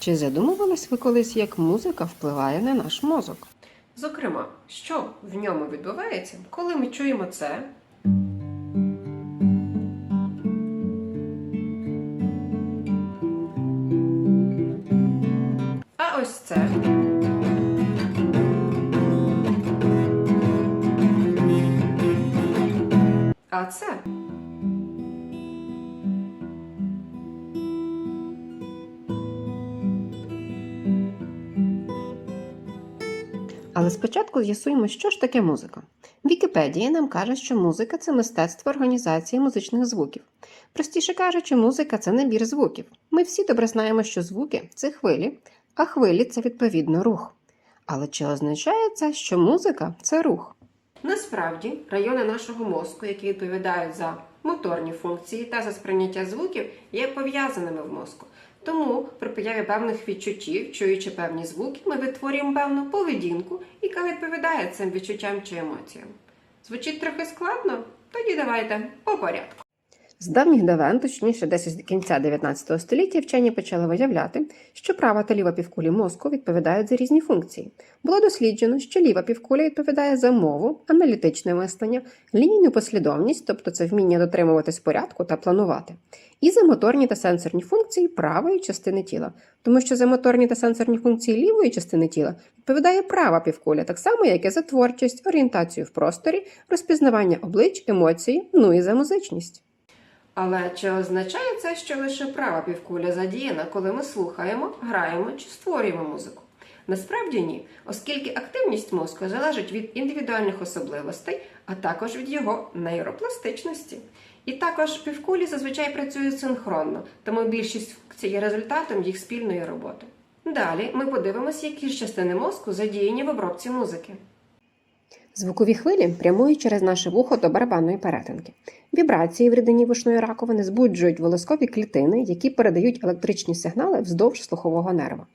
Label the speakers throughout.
Speaker 1: Чи задумувались ви колись, як музика впливає на наш мозок? Зокрема, що в ньому відбувається, коли ми чуємо це? А ось це. А це. Але спочатку з'ясуємо, що ж таке музика. Вікіпедія нам каже, що музика це мистецтво організації музичних звуків. Простіше кажучи, музика це набір звуків. Ми всі добре знаємо, що звуки це хвилі, а хвилі це відповідно рух. Але чи означає це, що музика це рух? Насправді, райони нашого мозку, які відповідають за моторні функції та за сприйняття звуків, є пов'язаними в мозку. Тому при появі певних відчуттів, чуючи певні звуки, ми витворюємо певну поведінку, яка відповідає цим відчуттям чи емоціям. Звучить трохи складно? Тоді давайте по порядку. З давніх давен, точніше, десь з кінця 19 століття, вчені почали виявляти, що права та ліва півкулі мозку відповідають за різні функції. Було досліджено, що ліва півкуля відповідає за мову, аналітичне мислення, лінійну послідовність, тобто це вміння дотримуватись порядку та планувати, і за моторні та сенсорні функції правої частини тіла, тому що за моторні та сенсорні функції лівої частини тіла відповідає права півкуля, так само, як і за творчість, орієнтацію в просторі, розпізнавання облич, емоції, ну і за музичність. Але чи означає це, що лише права півкуля задіяна, коли ми слухаємо, граємо чи створюємо музику? Насправді ні, оскільки активність мозку залежить від індивідуальних особливостей, а також від його нейропластичності. І також півкулі зазвичай працюють синхронно, тому більшість функцій є результатом їх спільної роботи. Далі ми подивимося, які ж частини мозку задіяні в обробці музики. Звукові хвилі прямують через наше вухо до барабанної перетинки. Вібрації в рідині вушної раковини збуджують волоскові клітини, які передають електричні сигнали вздовж слухового нерва.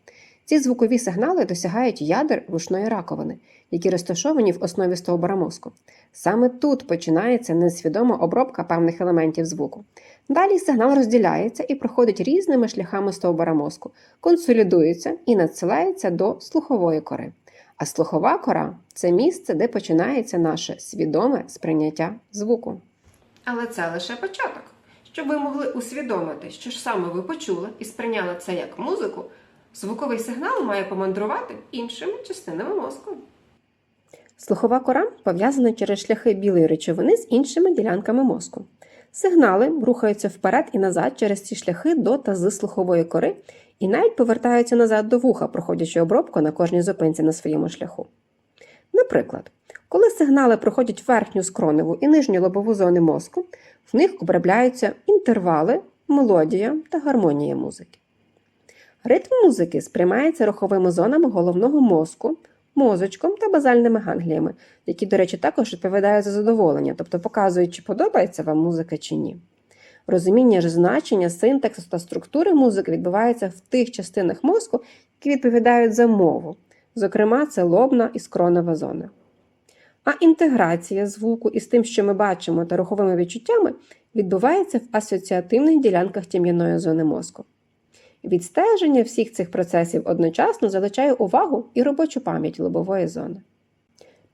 Speaker 1: Ці звукові сигнали досягають ядер вушної раковини, які розташовані в основі стовбура мозку. Саме тут починається несвідома обробка певних елементів звуку. Далі сигнал розділяється і проходить різними шляхами стовбура мозку, консолідується і надсилається до слухової кори. А слухова кора це місце, де починається наше свідоме сприйняття звуку. Але це лише початок. Щоб ви могли усвідомити, що ж саме ви почули і сприйняли це як музику, звуковий сигнал має помандрувати іншими частинами мозку. Слухова кора пов'язана через шляхи білої речовини з іншими ділянками мозку. Сигнали рухаються вперед і назад через ці шляхи до та з слухової кори і навіть повертаються назад до вуха, проходячи обробку на кожній зупинці на своєму шляху. Наприклад, коли сигнали проходять верхню скроневу і нижню лобову зони мозку, в них обробляються інтервали, мелодія та гармонія музики. Ритм музики сприймається руховими зонами головного мозку, мозочком та базальними гангліями, які, до речі, також відповідають за задоволення, тобто показують, чи подобається вам музика чи ні. Розуміння ж значення, синтаксу та структури музики відбувається в тих частинах мозку, які відповідають за мову. Зокрема, це лобна і скронова зона. А інтеграція звуку із тим, що ми бачимо, та руховими відчуттями, відбувається в асоціативних ділянках тім'яної зони мозку. Відстеження всіх цих процесів одночасно залучає увагу і робочу пам'ять лобової зони.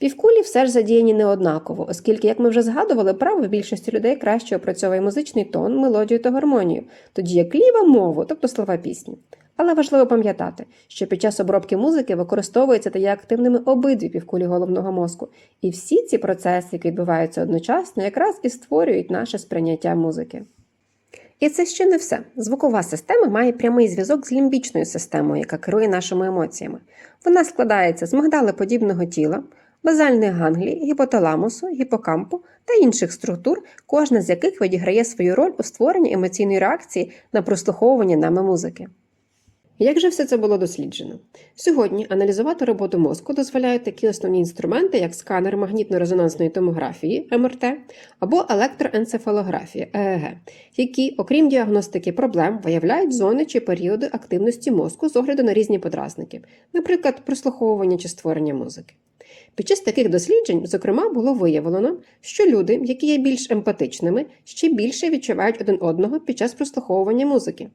Speaker 1: Півкулі все ж задіяні неоднаково, оскільки, як ми вже згадували, право в більшості людей краще опрацьовує музичний тон, мелодію та гармонію, тоді як ліва мову, тобто слова пісні. Але важливо пам'ятати, що під час обробки музики використовуються та є активними обидві півкулі головного мозку, і всі ці процеси, які відбуваються одночасно, якраз і створюють наше сприйняття музики. І це ще не все. Звукова система має прямий зв'язок з лімбічною системою, яка керує нашими емоціями. Вона складається з мигдалеподібного тіла, базальних ганглій, гіпоталамусу, гіпокампу та інших структур, кожна з яких відіграє свою роль у створенні емоційної реакції на прослуховування нами музики. Як же все це було досліджено? Сьогодні аналізувати роботу мозку дозволяють такі основні інструменти, як сканер магнітно-резонансної томографії МРТ або електроенцефалографія ЕЕГ, які, окрім діагностики проблем, виявляють зони чи періоди активності мозку з огляду на різні подразники, наприклад, прослуховування чи створення музики. Під час таких досліджень, зокрема, було виявлено, що люди, які є більш емпатичними, ще більше відчувають один одного під час прослуховування музики.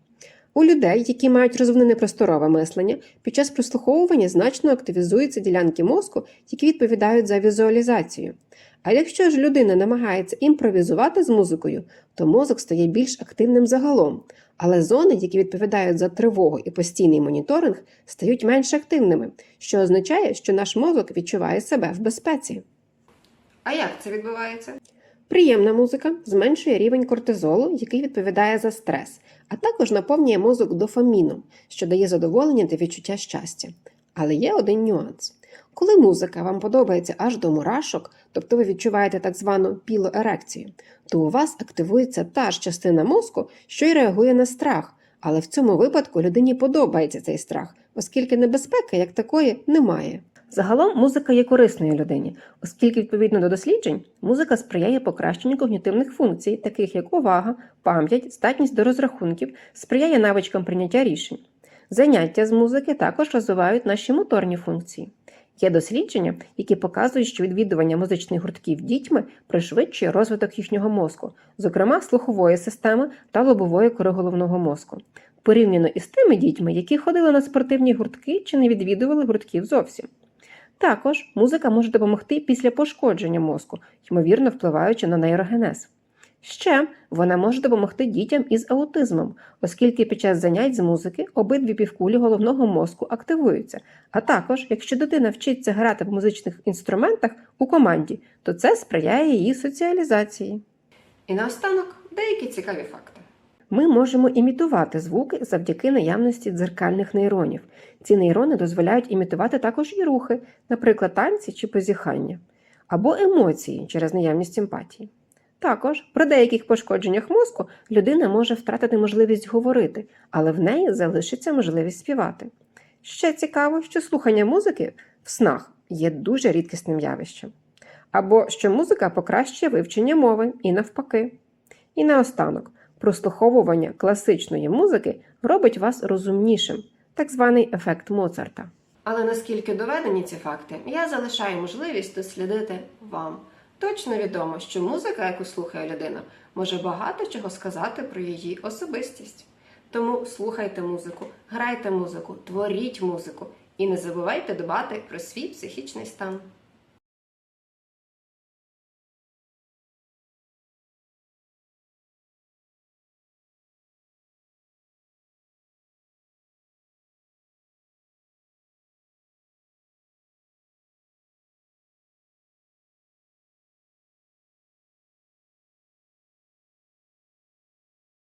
Speaker 1: У людей, які мають розвинене просторове мислення, під час прослуховування значно активізуються ділянки мозку, які відповідають за візуалізацію. А якщо ж людина намагається імпровізувати з музикою, то мозок стає більш активним загалом, але зони, які відповідають за тривогу і постійний моніторинг, стають менш активними, що означає, що наш мозок відчуває себе в безпеці.
Speaker 2: А як це відбувається?
Speaker 1: Приємна музика зменшує рівень кортизолу, який відповідає за стрес, а також наповнює мозок дофаміном, що дає задоволення та відчуття щастя. Але є один нюанс. Коли музика вам подобається аж до мурашок, тобто ви відчуваєте так звану пілоерекцію, то у вас активується та ж частина мозку, що й реагує на страх. Але в цьому випадку людині подобається цей страх, оскільки небезпеки як такої немає. Загалом музика є корисною людині, оскільки, відповідно до досліджень, музика сприяє покращенню когнітивних функцій, таких як увага, пам'ять, здатність до розрахунків, сприяє навичкам прийняття рішень. Заняття з музики також розвивають наші моторні функції. Є дослідження, які показують, що відвідування музичних гуртків дітьми пришвидшує розвиток їхнього мозку, зокрема слухової системи та лобової кори головного мозку, порівняно із тими дітьми, які ходили на спортивні гуртки чи не відвідували гуртків зовсім. Також музика може допомогти після пошкодження мозку, ймовірно впливаючи на нейрогенез. Ще вона може допомогти дітям із аутизмом, оскільки під час занять з музики обидві півкулі головного мозку активуються. А також, якщо дитина вчиться грати в музичних інструментах у команді, то це сприяє її соціалізації.
Speaker 2: І наостанок деякі цікаві факти.
Speaker 1: Ми можемо імітувати звуки завдяки наявності дзеркальних нейронів. Ці нейрони дозволяють імітувати також і рухи, наприклад, танці чи позіхання, або емоції через наявність емпатії. Також при деяких пошкодженнях мозку людина може втратити можливість говорити, але в неї залишиться можливість співати. Ще цікаво, що слухання музики в снах є дуже рідкісним явищем, або що музика покращує вивчення мови і навпаки. І наостанок, прослуховування класичної музики робить вас розумнішим, так званий ефект Моцарта.
Speaker 2: Але наскільки доведені ці факти, я залишаю можливість дослідити вам. Точно відомо, що музика, яку слухає людина, може багато чого сказати про її особистість. Тому слухайте музику, грайте музику, творіть музику і не забувайте дбати про свій психічний стан.